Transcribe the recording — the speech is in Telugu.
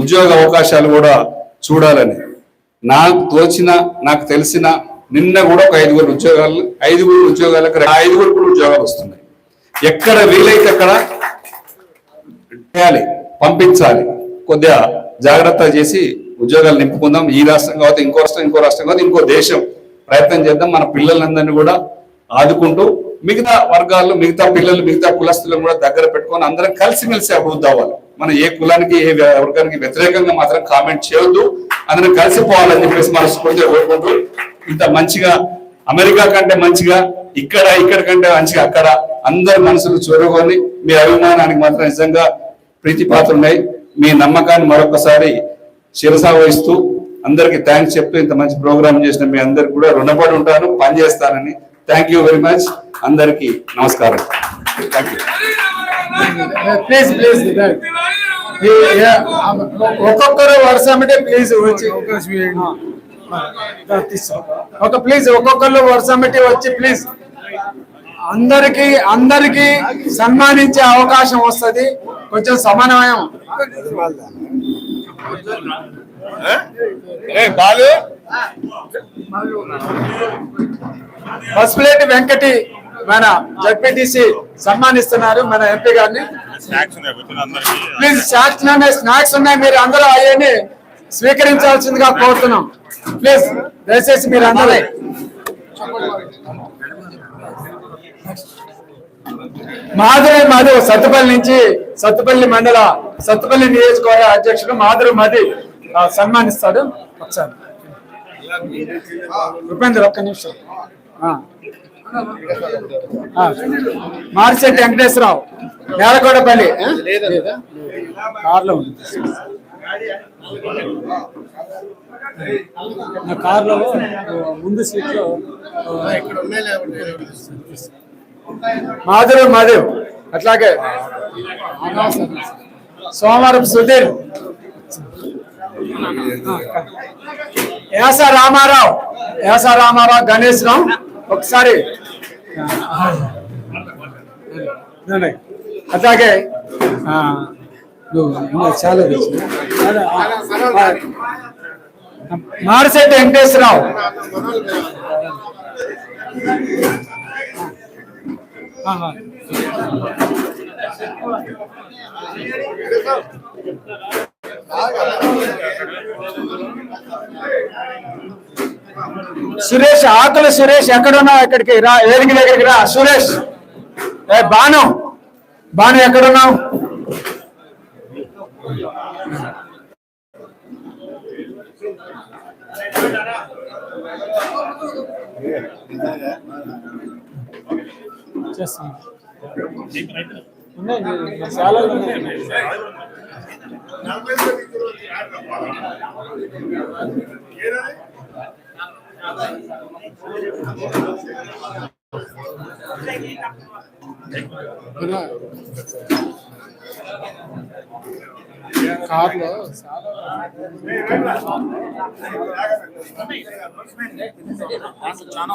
ఉద్యోగ అవకాశాలు కూడా చూడాలని. నాకు తోచిన నాకు తెలిసిన నిన్న కూడా ఒక ఐదుగురు ఉద్యోగాలు ఐదుగురు ఉద్యోగాలకు ఐదుగురు కూడా ఉద్యోగాలు వస్తున్నాయి. ఎక్కడ వీలైతే అక్కడ చేయాలి పంపించాలి. కొద్దిగా జాగ్రత్త చేసి ఉద్యోగాలు నింపుకుందాం. ఈ రాష్ట్రం కావచ్చు ఇంకో రాష్ట్రం ఇంకో రాష్ట్రం కావచ్చు ఇంకో దేశం ప్రయత్నం చేద్దాం. మన పిల్లలందరినీ కూడా ఆదుకుంటూ మిగతా వర్గాల్లో మిగతా పిల్లలు మిగతా కులస్తులను కూడా దగ్గర పెట్టుకొని అందరం కలిసిమెలిసి అభివృద్ధి అవ్వాలి. మనం ఏ కులానికి ఏ వర్గానికి వ్యతిరేకంగా మాత్రం కామెంట్ చేయొద్దు. అందరం కలిసిపోవాలని చెప్పేసి మనస్ఫూర్తిగా కోరుకుంటూ ఇంత మంచిగా అమెరికా కంటే మంచిగా ఇక్కడ ఇక్కడ కంటే మంచిగా అక్కడ అందరి మనసులు చూరగొని మీ అభిమానానికి మాత్రం నిజంగా ప్రీతిపాత్రున్నాయి మీ నమ్మకాన్ని మరొకసారి శిరసా వహిస్తూ అందరికి థ్యాంక్స్ చెప్తూ ఇంత మంచి ప్రోగ్రామ్ చేసిన మీ అందరికి కూడా రుణపడి ఉంటాను పనిచేస్తానని థ్యాంక్ యూ వెరీ మచ్ అందరికి నమస్కారం. థ్యాంక్ యూ ప్లీజ్ ప్లీజ్ ఒక్కొక్కరు వరుస అంటే ప్లీజ్ వచ్చి ఒక ప్లీజ్ ఒక్కొక్కరు వరుస పెట్టి వచ్చి ప్లీజ్ అందరికి అందరికి సన్మానించే అవకాశం వస్తది. కొంచెం సమన్వయం ఫస్ట్ ప్లేట్ వెంకటి మన జడ్పీటీసీ సన్మానిస్తున్నారు మన ఎంపీ గారిని. ప్లీజ్ స్నాక్స్ ఉన్నాయి స్నాక్స్ ఉన్నాయి. మీరు అందరూ అవన్నీ స్వీకరించాల్సిందిగా కోరుతున్నాం. ప్లీజ్ దయచేసి మీరు అందరూ మాధురి మధు సత్తుపల్లి నుంచి సత్తుపల్లి మండల సత్తుపల్లి నియోజకవర్గ అధ్యక్షుడు మాధురి మధు సన్మానిస్తాడు. ఒకసారి ఉపేంద్ర ఒక్క నిమిషం. మారిశెట్టి వెంకటేశ్వరరావు నేలకోటపల్లి కార్లో ఉంది. నా కార్లో ముందు సీట్లో మాధురు మాధవ్ అట్లాగే సోమవారం సుధీర్. యాస రామారావు యాస రామారావు గణేష్ రావు ఒకసారి ఇదండి. అట్లాగే ఆ, నువ్వు ఇంకా చాలా తెచ్చు. ఆ, మారిశెట్టి వెంకటేశ్వరరావు ఆహా. సురేష్ ఆకుల సురేష్ ఎక్కడున్నావు ఎక్కడికి రా వేదిక దగ్గరికి రా. సురేష్. ఏ బాను. బాను ఎక్కడున్నావు? చేస్తాను ఉన్నాయి, చాలా ఉన్నాయి. కార్లో